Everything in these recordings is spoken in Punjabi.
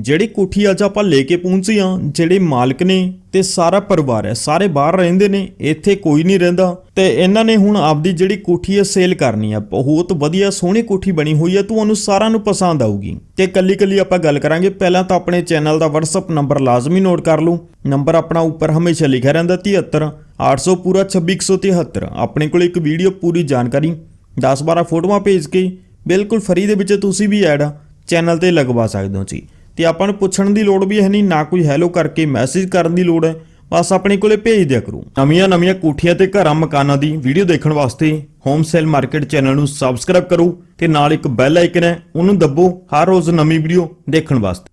ਜਿਹੜੀ ਕੋਠੀ ਅੱਜ ਆਪਾਂ ਲੈ ਕੇ ਪਹੁੰਚੇ ਆ ਜਿਹੜੇ ਮਾਲਕ ਨੇ ਤੇ ਸਾਰਾ ਪਰਿਵਾਰ ਹੈ, ਸਾਰੇ ਬਾਹਰ ਰਹਿੰਦੇ ਨੇ, ਇੱਥੇ ਕੋਈ ਨਹੀਂ ਰਹਿੰਦਾ। ਤੇ ਇਹਨਾਂ ਨੇ ਹੁਣ ਆਪਦੀ ਜਿਹੜੀ ਕੋਠੀ ਹੈ, ਸੇਲ ਕਰਨੀ ਆ ਬਹੁਤ ਵਧੀਆ ਸੋਹਣੀ ਕੋਠੀ ਬਣੀ ਹੋਈ ਹੈ, ਤੁਹਾਨੂੰ ਸਾਰਿਆਂ ਨੂੰ ਪਸੰਦ ਆਊਗੀ। ਤੇ ਕੱਲੀ ਕੱਲੀ ਆਪਾਂ ਗੱਲ ਕਰਾਂਗੇ, ਪਹਿਲਾਂ ਤਾਂ ਆਪਣੇ ਚੈਨਲ ਦਾ WhatsApp ਨੰਬਰ ਲਾਜ਼ਮੀ ਨੋਟ ਕਰ ਲਓ। ਨੰਬਰ ਆਪਣਾ ਉੱਪਰ ਹਮੇਸ਼ਾ ਲਿਖਿਆ ਰਹਿੰਦਾ 73 800 ਪੂਰਾ 26173 ਆਪਣੇ ਕੋਲ ਇੱਕ ਵੀਡੀਓ ਪੂਰੀ ਜਾਣਕਾਰੀ 10-12 ਫੋਟੋਆਂ ਭੇਜ ਕੇ ਬਿਲਕੁਲ ਫਰੀ ਦੇ ਵਿੱਚ ਤੁਸੀਂ ਵੀ ਐਡ ਚੈਨਲ ਤੇ ਲਗਵਾ ਸਕਦੇ ਹੋ ਜੀ। ਤੇ ਆਪਾਂ ਨੂੰ ਪੁੱਛਣ ਦੀ ਲੋੜ ਵੀ ਹੈ ਨਹੀਂ, ਨਾ ਕੋਈ ਹੈਲੋ ਕਰਕੇ ਮੈਸੇਜ ਕਰਨ ਦੀ ਲੋੜ ਹੈ। ਬਸ ਆਪਣੇ ਕੋਲੇ ਭੇਜ ਦਿਆ ਕਰੋ। ਨਵੀਆਂ ਨਵੀਆਂ ਕੋਠੀਆਂ ਤੇ ਘਰਾਂ ਮਕਾਨਾਂ ਦੀ ਵੀਡੀਓ ਦੇਖਣ ਵਾਸਤੇ ਹੋਮ ਸੇਲ ਮਾਰਕੀਟ ਚੈਨਲ ਨੂੰ ਸਬਸਕ੍ਰਾਈਬ ਕਰੋ ਤੇ ਨਾਲ ਇੱਕ ਬੈਲ ਆਈਕਨ ਹੈ, ਉਹਨੂੰ ਦੱਬੋ ਹਰ ਰੋਜ਼ ਨਵੀਂ ਵੀਡੀਓ ਦੇਖਣ ਵਾਸਤੇ।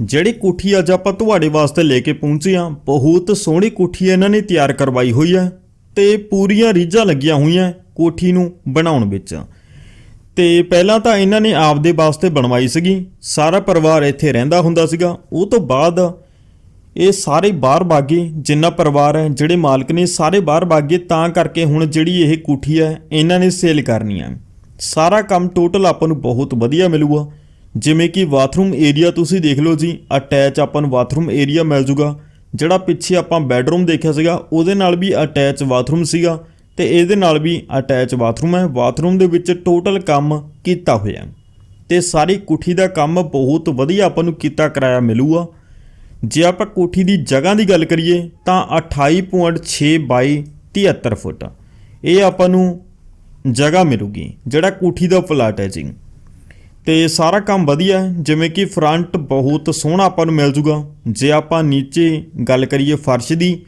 ਜਿਹੜੀ ਕੋਠੀ ਅੱਜ ਆਪਾਂ ਤੁਹਾਡੇ ਵਾਸਤੇ ਲੈ ਕੇ ਪਹੁੰਚੇ ਆ ਬਹੁਤ ਸੋਹਣੀ ਕੋਠੀ ਇਹਨਾਂ ਨੇ ਤਿਆਰ ਕਰਵਾਈ ਹੋਈ ਹੈ ਤੇ ਪੂਰੀਆਂ ਰੀਝਾਂ ਲੱਗੀਆਂ ਹੋਈਆਂ ਕੋਠੀ ਨੂੰ ਬਣਾਉਣ ਵਿੱਚ। ਤੇ ਪਹਿਲਾਂ ਤਾਂ ਇਹਨਾਂ ਨੇ ਆਪਦੇ ਵਾਸਤੇ ਬਣਵਾਈ ਸੀਗੀ। ਸਾਰਾ ਪਰਿਵਾਰ ਇੱਥੇ ਰਹਿੰਦਾ ਹੁੰਦਾ ਸੀਗਾ। ਉਹ ਤੋਂ ਬਾਅਦ ਇਹ ਸਾਰੇ ਬਾਹਰ ਬਾਗੇ ਜਿੰਨਾ ਪਰਿਵਾਰ ਹੈ, ਜਿਹੜੇ ਮਾਲਕ ਨੇ ਸਾਰੇ ਬਾਹਰ ਭਾਗੇ, ਤਾਂ ਕਰਕੇ ਹੁਣ ਜਿਹੜੀ ਇਹ ਕੋਠੀ ਹੈ, ਇਹਨਾਂ ਨੇ ਸੇਲ ਕਰਨੀ ਹੈ। ਸਾਰਾ ਕੰਮ ਟੋਟਲ ਆਪਾਂ ਨੂੰ ਬਹੁਤ ਵਧੀਆ ਮਿਲੂਗਾ। ਜਿਵੇਂ ਕਿ ਬਾਥਰੂਮ ਏਰੀਆ ਤੁਸੀਂ ਦੇਖ ਲਓ ਜੀ ਅਟੈਚ ਆਪਾਂ ਨੂੰ ਬਾਥਰੂਮ ਏਰੀਆ ਮਿਲ ਜੂਗਾ। ਜਿਹੜਾ ਪਿੱਛੇ ਆਪਾਂ ਬੈੱਡਰੂਮ ਦੇਖਿਆ ਸੀਗਾ, ਉਹਦੇ ਨਾਲ ਵੀ ਅਟੈਚ ਬਾਥਰੂਮ ਸੀਗਾ। ਤੇ ਇਹਦੇ ਨਾਲ ਵੀ ਅਟੈਚ ਬਾਥਰੂਮ ਹੈ। ਬਾਥਰੂਮ ਦੇ ਵਿੱਚ ਟੋਟਲ ਕੰਮ ਕੀਤਾ ਹੋਇਆ ਹੈ। ਤੇ ਸਾਰੀ ਕੋਠੀ ਦਾ ਕੰਮ ਬਹੁਤ ਵਧੀਆ ਆਪਾਂ ਨੂੰ ਕੀਤਾ ਕਰਾਇਆ ਮਿਲੂਗਾ। ਜੇ ਆਪਾਂ ਕੋਠੀ ਦੀ ਜਗ੍ਹਾ ਦੀ ਗੱਲ ਕਰੀਏ ਤਾਂ 28.6 ਬਾਈ 73 ਫੁੱਟ ਇਹ ਆਪਾਂ ਨੂੰ ਜਗ੍ਹਾ ਮਿਲੂਗੀ, ਜਿਹੜਾ ਕੋਠੀ ਦਾ ਪਲਾਟ ਹੈ ਜੀ ਤੇ ਸਾਰਾ ਕੰਮ ਵਧੀਆ ਜਿਵੇਂ ਕਿ ਫਰੰਟ ਬਹੁਤ ਸੋਹਣਾ ਆਪਾਂ ਨੂੰ ਮਿਲ ਜੂਗਾ। ਜੇ ਆਪਾਂ ਨੀਚੇ ਗੱਲ ਕਰੀਏ ਫਰਸ਼ ਦੀ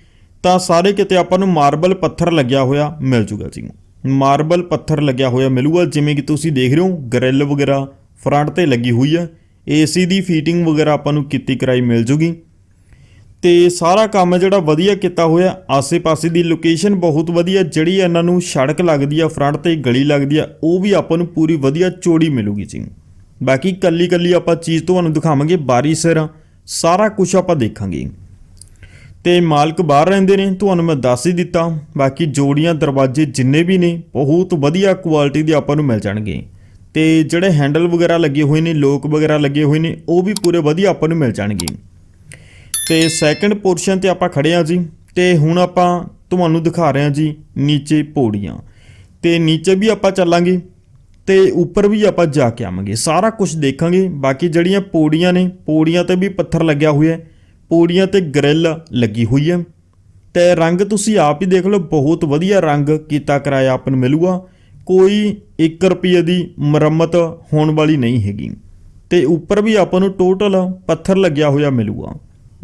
ਤਾਂ ਸਾਰੇ ਕਿਤੇ ਆਪਾਂ ਨੂੰ ਮਾਰਬਲ ਪੱਥਰ ਲੱਗਿਆ ਹੋਇਆ ਮਿਲ ਜੂਗਾ ਜੀ। ਮਾਰਬਲ ਪੱਥਰ ਲੱਗਿਆ ਹੋਇਆ ਮਿਲੂਗਾ, ਜਿਵੇਂ ਕਿ ਤੁਸੀਂ ਦੇਖ ਰਹੇ ਹੋ, ਗ੍ਰਿਲ ਵਗੈਰਾ ਫਰੰਟ ਤੇ ਲੱਗੀ ਹੋਈ ਹੈ ਏਸੀ ਦੀ ਫੀਟਿੰਗ ਵਗੈਰਾ ਆਪਾਂ ਨੂੰ ਕੀਤੀ ਕਰਾਈ ਮਿਲ ਜੂਗੀ। ਤੇ ਸਾਰਾ ਕੰਮ ਜਿਹੜਾ ਵਧੀਆ ਕੀਤਾ ਹੋਇਆ, ਆਸੇ-ਪਾਸੇ ਦੀ ਲੋਕੇਸ਼ਨ ਬਹੁਤ ਵਧੀਆ, ਜਿਹੜੀ ਇਹਨਾਂ ਨੂੰ ਸੜਕ ਲੱਗਦੀ ਆ, ਫਰੰਟ ਤੇ ਗਲੀ ਲੱਗਦੀ ਆ, ਉਹ ਵੀ ਆਪਾਂ ਨੂੰ ਪੂਰੀ ਵਧੀਆ ਚੋੜੀ ਮਿਲੂਗੀ ਜੀ। ਬਾਕੀ ਕੱਲੀ ਕੱਲੀ ਆਪਾਂ ਚੀਜ਼ ਤੁਹਾਨੂੰ ਦਿਖਾਵਾਂਗੇ ਬਾਰੀ ਸਿਰ, ਸਾਰਾ ਕੁਝ ਆਪਾਂ ਦੇਖਾਂਗੇ। ਤੇ ਮਾਲਕ ਬਾਹਰ ਰਹਿੰਦੇ ਨੇ, ਤੁਹਾਨੂੰ ਮੈਂ ਦੱਸ ਹੀ ਦਿੱਤਾ। ਬਾਕੀ ਜੋੜੀਆਂ, ਦਰਵਾਜ਼ੇ ਜਿੰਨੇ ਵੀ ਨੇ, ਬਹੁਤ ਵਧੀਆ ਕੁਆਲਿਟੀ ਦੇ ਆਪਾਂ ਨੂੰ ਮਿਲ ਜਾਣਗੇ। ਤੇ ਜਿਹੜੇ ਹੈਂਡਲ ਵਗੈਰਾ ਲੱਗੇ ਹੋਏ ਨੇ, ਲੋਕ ਵਗੈਰਾ ਲੱਗੇ ਹੋਏ ਨੇ, ਉਹ ਵੀ ਪੂਰੇ ਵਧੀਆ ਆਪਾਂ ਨੂੰ ਮਿਲ ਜਾਣਗੇ। ਤੇ ਸੈਕੰਡ ਪੋਰਸ਼ਨ ਤੇ ਆਪਾਂ ਖੜੇ ਆ ਜੀ। ਤੇ ਹੁਣ ਆਪਾਂ ਤੁਹਾਨੂੰ ਦਿਖਾ ਰਹੇ ਹਾਂ ਜੀ ਨੀਚੇ ਪੌੜੀਆਂ। ਤੇ ਨੀਚੇ ਵੀ ਆਪਾਂ ਚੱਲਾਂਗੇ ਤੇ ਉੱਪਰ ਵੀ ਆਪਾਂ ਜਾ ਕੇ ਆਵਾਂਗੇ। ਸਾਰਾ ਕੁਝ ਦੇਖਾਂਗੇ। ਬਾਕੀ ਜਿਹੜੀਆਂ ਪੌੜੀਆਂ ਨੇ, ਪੌੜੀਆਂ ਤੇ ਵੀ ਪੱਥਰ ਲੱਗਿਆ ਹੋਇਆ ਹੈ। ਪੌੜੀਆਂ ਤੇ ਗ੍ਰਿਲ ਲੱਗੀ ਹੋਈ ਹੈ। ਤੇ ਰੰਗ ਤੁਸੀਂ ਆਪ ਹੀ ਦੇਖ ਲਓ, ਬਹੁਤ ਵਧੀਆ ਰੰਗ ਕੀਤਾ ਕਰਾਇਆ ਆਪ ਨੂੰ ਮਿਲੂਗਾ। ਕੋਈ 1 ਰੁਪਏ ਦੀ ਮੁਰੰਮਤ ਹੋਣ ਵਾਲੀ ਨਹੀਂ ਹੈਗੀ। ਤੇ ਉੱਪਰ ਵੀ ਆਪਾਂ ਨੂੰ ਟੋਟਲ ਪੱਥਰ ਲੱਗਿਆ ਹੋਇਆ ਮਿਲੂਗਾ।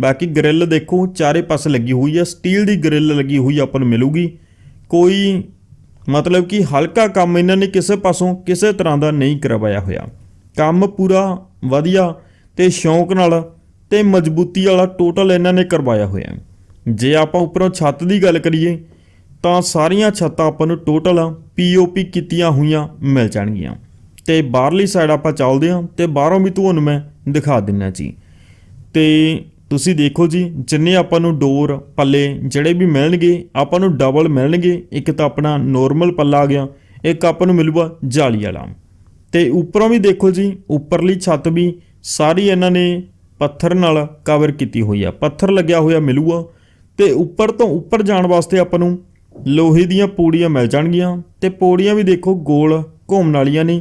ਬਾਕੀ ਗ੍ਰਿਲ ਦੇਖੋ, ਚਾਰੇ ਪਾਸੇ ਲੱਗੀ ਹੋਈ ਹੈ। ਸਟੀਲ ਦੀ ਗ੍ਰਿਲ ਲੱਗੀ ਹੋਈ ਆਪਾਂ ਨੂੰ ਮਿਲੂਗੀ। ਕੋਈ ਮਤਲਬ ਕਿ ਹਲਕਾ ਕੰਮ ਇਹਨਾਂ ਨੇ ਕਿਸੇ ਪਾਸੋਂ ਕਿਸੇ ਤਰ੍ਹਾਂ ਦਾ ਨਹੀਂ ਕਰਵਾਇਆ ਹੋਇਆ। ਕੰਮ ਪੂਰਾ ਵਧੀਆ ਤੇ ਸ਼ੌਂਕ ਨਾਲ ਤੇ ਮਜ਼ਬੂਤੀ ਵਾਲਾ ਟੋਟਲ ਇਹਨਾਂ ਨੇ ਕਰਵਾਇਆ ਹੋਇਆ ਜੇ ਆਪਾਂ ਉੱਪਰੋਂ ਛੱਤ ਦੀ ਗੱਲ ਕਰੀਏ, ਤਾਂ ਸਾਰੀਆਂ ਛੱਤਾਂ ਆਪਾਂ ਨੂੰ ਟੋਟਲ ਪੀਓਪੀ ਕੀਤੀਆਂ ਹੋਈਆਂ ਮਿਲ ਜਾਣਗੀਆਂ। ਤੇ ਬਾਹਰਲੀ ਸਾਈਡ ਆਪਾਂ ਚੱਲਦੇ ਹਾਂ ਤੇ ਬਾਹਰੋਂ ਵੀ ਤੁਹਾਨੂੰ ਮੈਂ ਦਿਖਾ ਦਿੰਨਾ ਜੀ। ਤੇ ਤੁਸੀਂ ਦੇਖੋ ਜੀ, ਜਿੰਨੇ ਆਪਾਂ ਨੂੰ ਡੋਰ ਪੱਲੇ ਜਿਹੜੇ ਵੀ ਮਿਲਣਗੇ, ਆਪਾਂ ਨੂੰ ਡਬਲ ਮਿਲਣਗੇ। ਇੱਕ ਤਾਂ ਆਪਣਾ ਨੋਰਮਲ ਪੱਲਾ ਆ ਗਿਆ, ਇੱਕ ਆਪਾਂ ਨੂੰ ਮਿਲੂਗਾ ਜਾਲੀ ਵਾਲਾ। ਤੇ ਉੱਪਰੋਂ ਵੀ ਦੇਖੋ ਜੀ, ਉੱਪਰਲੀ ਛੱਤ ਵੀ ਸਾਰੀ ਇਹਨਾਂ ਨੇ ਪੱਥਰ ਨਾਲ ਕਵਰ ਕੀਤੀ ਹੋਈ ਆ। ਪੱਥਰ ਲੱਗਿਆ ਹੋਇਆ ਮਿਲੂਗਾ ਤੇ ਉੱਪਰ ਤੋਂ ਉੱਪਰ ਜਾਣ ਵਾਸਤੇ ਆਪਾਂ ਨੂੰ ਲੋਹੇ ਦੀਆਂ ਪੌੜੀਆਂ ਮਿਲ ਜਾਣਗੀਆਂ ਤੇ ਪੌੜੀਆਂ ਵੀ ਦੇਖੋ ਗੋਲ ਘੁੰਮਣ ਵਾਲੀਆਂ ਨੇ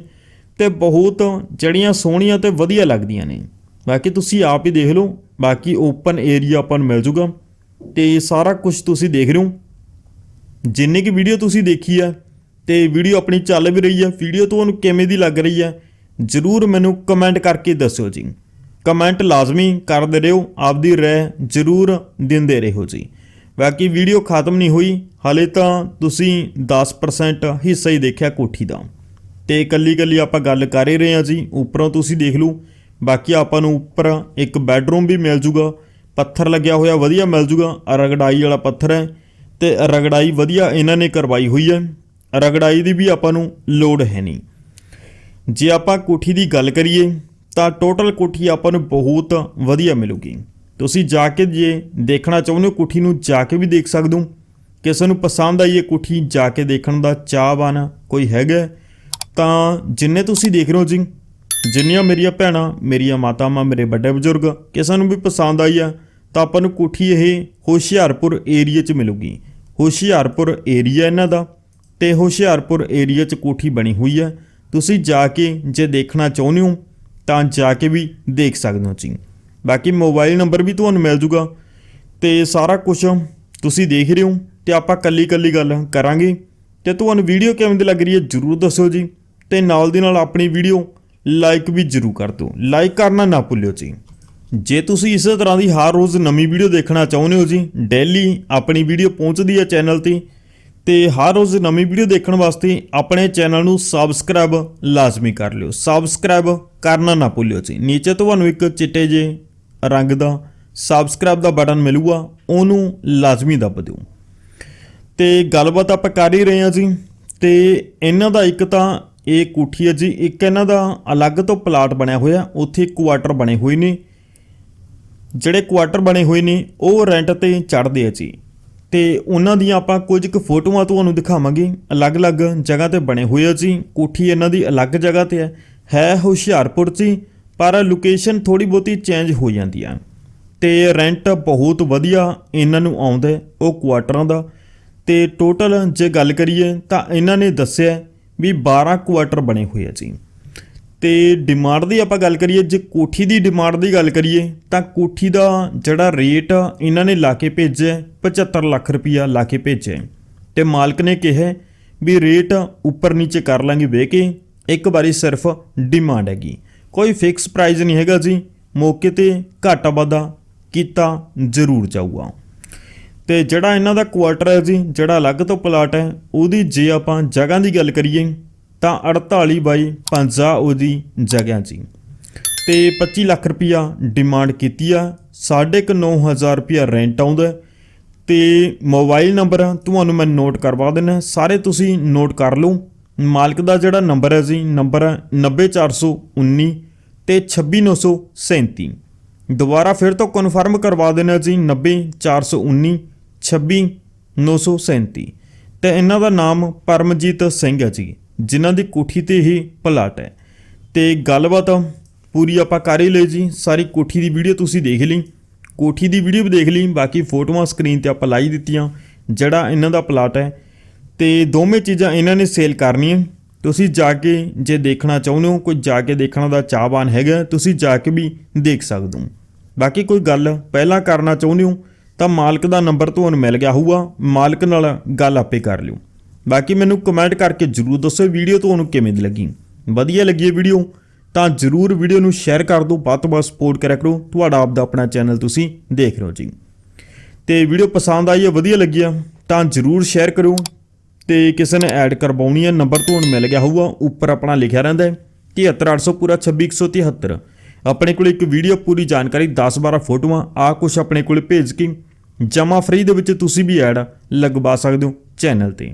ਤੇ ਬਹੁਤ ਜੜੀਆਂ ਸੋਹਣੀਆਂ ਤੇ ਵਧੀਆ ਲੱਗਦੀਆਂ ਨੇ। ਬਾਕੀ ਤੁਸੀਂ ਆਪ ਹੀ ਦੇਖ ਲਓ, ਬਾਕੀ ਓਪਨ ਏਰੀਆ ਆਪਾਂ ਨੂੰ ਮਿਲ ਜੂਗਾ ਤੇ ਸਾਰਾ ਕੁਝ ਤੁਸੀਂ ਦੇਖ ਰਹੇ ਹੋ। ਜਿੰਨੇ ਕੀ ਵੀਡੀਓ ਤੁਸੀਂ ਦੇਖੀ ਆ ਤੇ ਵੀਡੀਓ ਆਪਣੀ ਚੱਲ ਵੀ ਰਹੀ ਆ ਵੀਡੀਓ ਤੁਹਾਨੂੰ ਕਿਵੇਂ ਦੀ ਲੱਗ ਰਹੀ ਆ, ਜਰੂਰ ਮੈਨੂੰ ਕਮੈਂਟ ਕਰਕੇ ਦੱਸਿਓ ਜੀ। ਕਮੈਂਟ ਲਾਜ਼ਮੀ ਕਰਦੇ ਰਹੋ, ਆਪਦੀ ਰਹਿ ਜਰੂਰ ਦਿੰਦੇ ਰਹੋ ਜੀ। ਬਾਕੀ ਵੀਡੀਓ ਖਤਮ ਨਹੀਂ ਹੋਈ, ਹਲੇ ਤਾਂ ਤੁਸੀਂ 10% ਹਿੱਸਾ ਹੀ ਦੇਖਿਆ ਕੋਠੀ ਦਾ। ਤੇ ਕੱਲੀ ਕੱਲੀ ਆਪਾਂ ਗੱਲ ਕਰ ਹੀ ਰਹੇ ਹਾਂ ਜੀ, ਉੱਪਰੋਂ ਤੁਸੀਂ ਦੇਖ ਲਓ। ਬਾਕੀ ਆਪਾਂ ਨੂੰ ਉੱਪਰ ਇੱਕ ਬੈੱਡਰੂਮ ਵੀ ਮਿਲ ਜੂਗਾ, ਪੱਥਰ ਲੱਗਿਆ ਹੋਇਆ ਵਧੀਆ ਮਿਲ ਜੂਗਾ, ਰਗੜਾਈ ਵਾਲਾ ਪੱਥਰ ਹੈ। ਤੇ ਰਗੜਾਈ ਵਧੀਆ ਇਹਨਾਂ ਨੇ ਕਰਵਾਈ ਹੋਈ ਹੈ, ਰਗੜਾਈ ਦੀ ਵੀ ਆਪਾਂ ਨੂੰ ਲੋੜ ਹੈ ਨਹੀਂ। ਜੇ ਆਪਾਂ ਕੋਠੀ ਦੀ ਗੱਲ ਕਰੀਏ ਤਾਂ ਟੋਟਲ ਕੋਠੀ ਆਪਾਂ ਨੂੰ ਬਹੁਤ ਵਧੀਆ ਮਿਲੂਗੀ। ਤੁਸੀਂ ਜਾ ਕੇ ਜੇ ਦੇਖਣਾ ਚਾਹੁੰਦੇ ਹੋ ਕੋਠੀ ਨੂੰ, ਜਾ ਕੇ ਵੀ ਦੇਖ ਸਕਦੇ ਹੋ। ਕਿਸੇ ਨੂੰ ਪਸੰਦ ਆਈ ਇਹ ਕੋਠੀ, ਜਾ ਕੇ ਦੇਖਣ ਦਾ ਚਾਹਵਾਨ ਕੋਈ ਹੈਗਾ ਤਾਂ ਜਿੰਨੇ ਤੁਸੀਂ ਦੇਖ ਰਹੇ ਹੋ ਜੀ, ਜਿੰਨੀਆਂ ਮੇਰੀਆਂ ਭੈਣਾਂ, ਮੇਰੀਆਂ ਮਾਤਾਵਾਂ, ਮੇਰੇ ਵੱਡੇ ਬਜ਼ੁਰਗ, ਕਿਸੇ ਨੂੰ ਵੀ ਪਸੰਦ ਆਈ ਆ, ਤਾਂ ਆਪਾਂ ਨੂੰ ਕੋਠੀ ਇਹ ਹੁਸ਼ਿਆਰਪੁਰ ਏਰੀਆ 'ਚ ਮਿਲੂਗੀ। ਹੁਸ਼ਿਆਰਪੁਰ ਏਰੀਆ ਇਹਨਾਂ ਦਾ ਤੇ ਹੁਸ਼ਿਆਰਪੁਰ ਏਰੀਆ 'ਚ ਕੋਠੀ ਬਣੀ ਹੋਈ ਹੈ। ਤੁਸੀਂ ਜਾ ਕੇ ਜੇ ਦੇਖਣਾ ਚਾਹੁੰਦੇ ਹੋ ਤਾਂ ਜਾ ਕੇ ਵੀ ਦੇਖ ਸਕਦੇ ਹੋ ਜੀ ਬਾਕੀ ਮੋਬਾਈਲ ਨੰਬਰ ਵੀ ਤੁਹਾਨੂੰ ਮਿਲ ਜੂਗਾ। ਤੇ ਸਾਰਾ ਕੁਝ ਤੁਸੀਂ ਦੇਖ ਰਹੇ ਹੋ ਤੇ ਆਪਾਂ ਕੱਲੀ ਕੱਲੀ ਗੱਲ ਕਰਾਂਗੇ। ਤੇ ਤੁਹਾਨੂੰ ਵੀਡੀਓ ਕਿਵੇਂ ਦੀ ਲੱਗ ਰਹੀ ਹੈ ਜਰੂਰ ਦੱਸੋ ਜੀ। ਤੇ ਨਾਲ ਦੀ ਨਾਲ ਆਪਣੀ ਵੀਡੀਓ ਲਾਈਕ ਵੀ ਜਰੂਰ ਕਰ ਦਿਓ। ਲਾਈਕ ਕਰਨਾ ਨਾ ਭੁੱਲਿਓ ਜੀ। ਜੇ ਤੁਸੀਂ ਇਸੇ ਤਰ੍ਹਾਂ ਦੀ ਹਰ ਰੋਜ਼ ਨਵੀਂ ਵੀਡੀਓ ਦੇਖਣਾ ਚਾਹੁੰਦੇ ਹੋ ਜੀ, ਡੇਲੀ ਆਪਣੀ ਵੀਡੀਓ ਪਹੁੰਚਦੀ ਹੈ ਚੈਨਲ ਤੇ ਤੇ ਹਰ ਰੋਜ਼ ਨਵੀਂ ਵੀਡੀਓ ਦੇਖਣ ਵਾਸਤੇ ਆਪਣੇ ਚੈਨਲ ਨੂੰ ਸਬਸਕ੍ਰਾਈਬ ਲਾਜ਼ਮੀ ਕਰ ਲਿਓ। ਸਬਸਕ੍ਰਾਈਬ ਕਰਨਾ ਨਾ ਭੁੱਲਿਓ ਜੀ। ਨੀਚੇ ਤੁਹਾਨੂੰ ਇੱਕ ਚਿੱਟੇ ਜੇ ਰੰਗ ਦਾ ਸਬਸਕ੍ਰਾਈਬ ਦਾ ਬਟਨ ਮਿਲੂਗਾ, ਉਹਨੂੰ ਲਾਜ਼ਮੀ ਦੱਬ ਦਿਓ। ਤੇ ਗੱਲਬਾਤ ਆਪਾਂ ਕਰ ਹੀ ਰਹੇ ਹਾਂ ਜੀ। ਤੇ ਇਹਨਾਂ ਦਾ ਇੱਕ ਤਾਂ ਇਹ ਕੋਠੀ ਹੈ ਜੀ, ਇੱਕ ਇਹਨਾਂ ਦਾ ਅਲੱਗ ਤੋਂ ਪਲਾਟ ਬਣਿਆ ਹੋਇਆ, ਉੱਥੇ ਕੁਆਟਰ ਬਣੇ ਹੋਏ ਨੇ। ਜਿਹੜੇ ਕੁਆਟਰ ਬਣੇ ਹੋਏ ਨੇ, ਉਹ ਰੈਂਟ ਤੇ ਚੜ੍ਹਦੇ ਆ ਜੀ। ਤੇ ਉਹਨਾਂ ਦੀਆਂ ਆਪਾਂ ਕੁਝ ਕੁ ਫੋਟੋਆਂ ਤੁਹਾਨੂੰ ਦਿਖਾਵਾਂਗੇ। ਅਲੱਗ-ਅਲੱਗ ਜਗ੍ਹਾ ਤੇ ਬਣੇ ਹੋਏ ਜੀ। ਕੋਠੀ ਇਹਨਾਂ ਦੀ ਅਲੱਗ ਜਗ੍ਹਾ ਤੇ ਹੈ। ਹੈ ਹੁਸ਼ਿਆਰਪੁਰ 'ਚ ਹੀ, ਪਰ ਲੋਕੇਸ਼ਨ ਥੋੜੀ ਬਹੁਤੀ ਚੇਂਜ ਹੋ ਜਾਂਦੀ ਆ। ਤੇ ਰੈਂਟ ਬਹੁਤ ਵਧੀਆ ਇਹਨਾਂ ਨੂੰ ਆਉਂਦਾ ਉਹ ਕੁਆਟਰਾਂ ਦਾ। ਤੇ ਟੋਟਲ ਜੇ ਗੱਲ ਕਰੀਏ ਤਾਂ ਇਹਨਾਂ ਨੇ ਦੱਸਿਆ ਵੀ 12 ਕੁਆਟਰ ਬਣੇ ਹੋਏ ਆ ਜੀ। ਤੇ ਡਿਮਾਂਡ ਦੀ ਆਪਾਂ ਗੱਲ ਕਰੀਏ ਜੇ ਕੋਠੀ ਦੀ ਡਿਮਾਂਡ ਦੀ ਗੱਲ ਕਰੀਏ ਤਾਂ ਕੋਠੀ ਦਾ ਜਿਹੜਾ ਰੇਟ ਇਹਨਾਂ ਨੇ ਲਾ ਕੇ ਭੇਜਿਆ ਹੈ, 75 ਲੱਖ ਰੁਪਈਆ ਲਾ ਕੇ ਭੇਜਿਆ ਹੈ। ਤੇ ਮਾਲਕ ਨੇ ਕਿਹਾ ਵੀ ਰੇਟ ਉੱਪਰ ਨੀਚੇ ਕਰ ਲਾਂਗੇ ਵੇ ਕੇ ਇੱਕ ਵਾਰੀ ਸਿਰਫ ਡਿਮਾਂਡ ਹੈਗੀ ਕੋਈ ਫਿਕਸ ਪ੍ਰਾਈਸ ਨਹੀਂ ਹੈਗਾ ਜੀ ਮੌਕੇ ਤੇ ਘਾਟਾ ਵਾਧਾ ਕੀਤਾ ਜ਼ਰੂਰ ਜਾਊਗਾ ਤੇ ਜਿਹੜਾ ਇਹਨਾਂ ਦਾ ਕੁਆਟਰ ਹੈ ਜੀ ਜਿਹੜਾ ਅਲੱਗ ਤੋਂ ਪਲਾਟ ਹੈ ਉਹਦੀ ਜੇ ਆਪਾਂ ਜਗ੍ਹਾ ਦੀ ਗੱਲ ਕਰੀਏ ਤਾਂ 48 ਬਾਈ 50 ਉਹਦੀ ਜਗ੍ਹਾ ਜੀ। ਤੇ 25 ਲੱਖ ਰੁਪਿਆ ਡਿਮਾਂਡ ਕੀਤੀ ਆ। 9500 ਰੁਪਿਆ ਰੈਂਟ ਆਉਂਦਾ ਹੈ। ਤੇ ਮੋਬਾਈਲ ਨੰਬਰ ਤੁਹਾਨੂੰ ਮੈਂ ਨੋਟ ਕਰਵਾ ਦਿੰਦਾ ਸਾਰੇ ਤੁਸੀਂ ਨੋਟ ਕਰ ਲਓ। ਮਾਲਕ ਦਾ ਜਿਹੜਾ ਨੰਬਰ ਹੈ ਜੀ ਨੰਬਰ ਹੈ 90419 ਤੇ 26937 ਦੁਬਾਰਾ ਫਿਰ ਤੋਂ ਕਨਫਰਮ ਕਰਵਾ ਦੇਣਾ ਜੀ 90419 26937 ਤੇ ਇਹਨਾਂ ਦਾ ਨਾਮ ਪਰਮਜੀਤ ਸਿੰਘ ਹੈ ਜੀ। ਜਿਨ੍ਹਾਂ ਦੀ ਕੋਠੀ ਤੇ ਇਹ ਪਲਾਟ ਹੈ। ਤੇ ਗੱਲਬਾਤ ਪੂਰੀ ਆਪਾਂ ਕਰ ਹੀ ਲਈ ਜੀ। ਸਾਰੀ ਕੋਠੀ ਦੀ ਵੀਡੀਓ ਤੁਸੀਂ ਦੇਖ ਲਈ। ਕੋਠੀ ਦੀ ਵੀਡੀਓ ਵੀ ਦੇਖ ਲਈ, ਬਾਕੀ ਫੋਟੋਆਂ ਸਕਰੀਨ ਤੇ ਆਪਾਂ ਲਾਈ ਦਿੱਤੀਆਂ, ਜਿਹੜਾ ਇਹਨਾਂ ਦਾ ਪਲਾਟ ਹੈ। ਤੇ ਦੋਵੇਂ ਚੀਜ਼ਾਂ ਇਹਨਾਂ ਨੇ ਸੇਲ ਕਰਨੀਆਂ। ਤੁਸੀਂ ਜਾ ਕੇ ਜੇ ਦੇਖਣਾ ਚਾਹੁੰਦੇ ਹੋ, ਕੋਈ ਜਾ ਕੇ ਦੇਖਣ ਦਾ ਚਾਹਵਾਨ ਹੈਗਾ, ਤੁਸੀਂ ਜਾ ਕੇ ਵੀ ਦੇਖ ਸਕਦੇ ਹੋ। ਬਾਕੀ ਕੋਈ ਗੱਲ ਪਹਿਲਾਂ ਕਰਨਾ ਚਾਹੁੰਦੇ ਹੋ, ਤਾਂ ਮਾਲਕ ਦਾ ਨੰਬਰ ਤੁਹਾਨੂੰ ਮਿਲ ਗਿਆ ਹੋਊਗਾ। ਮਾਲਕ ਨਾਲ ਗੱਲ ਆਪੇ ਕਰ ਲਿਓ। ਬਾਕੀ ਮੈਨੂੰ ਕਮੈਂਟ ਕਰਕੇ ਜਰੂਰ ਦੱਸੋ ਵੀਡੀਓ ਤੁਹਾਨੂੰ ਕਿਵੇਂ ਦੀ ਲੱਗੀ। ਵਧੀਆ ਲੱਗੀ ਹੈ ਵੀਡੀਓ ਤਾਂ ਜਰੂਰ ਵੀਡੀਓ ਨੂੰ ਸ਼ੇਅਰ ਕਰ ਦਿਓ, ਵੱਧ ਤੋਂ ਵੱਧ ਸਪੋਰਟ ਕਰਿਆ ਕਰੋ। ਤੁਹਾਡਾ ਆਪ ਦਾ ਆਪਣਾ ਚੈਨਲ ਤੁਸੀਂ ਦੇਖ ਰਹੇ ਹੋ ਜੀ। ਤੇ ਵੀਡੀਓ ਪਸੰਦ ਆਈ ਹੈ ਵਧੀਆ ਲੱਗੀ ਆ, ਤਾਂ ਜਰੂਰ ਸ਼ੇਅਰ ਕਰੋ ਤੇ ਕਿਸੇ ਨੇ ਐਡ ਕਰਵਾਉਣੀ ਹੈ ਨੰਬਰ ਤੁਹਾਨੂੰ ਮਿਲ ਗਿਆ ਹੋਊਗਾ, ਉੱਪਰ ਆਪਣਾ ਲਿਖਿਆ ਰਹਿੰਦਾ ਹੈ 73800 ਪੂਰਾ 26173 ਆਪਣੇ ਕੋਲ ਇੱਕ ਵੀਡੀਓ ਪੂਰੀ ਜਾਣਕਾਰੀ 10-12 ਫੋਟੋਆਂ, ਆ ਕੁਝ ਆਪਣੇ ਕੋਲ ਭੇਜ ਕੇ ਜਮਾ ਫਰੀ ਦੇ ਵਿੱਚ ਤੁਸੀਂ ਵੀ ਐਡ ਲਗਵਾ ਸਕਦੇ ਹੋ ਚੈਨਲ ਤੇ।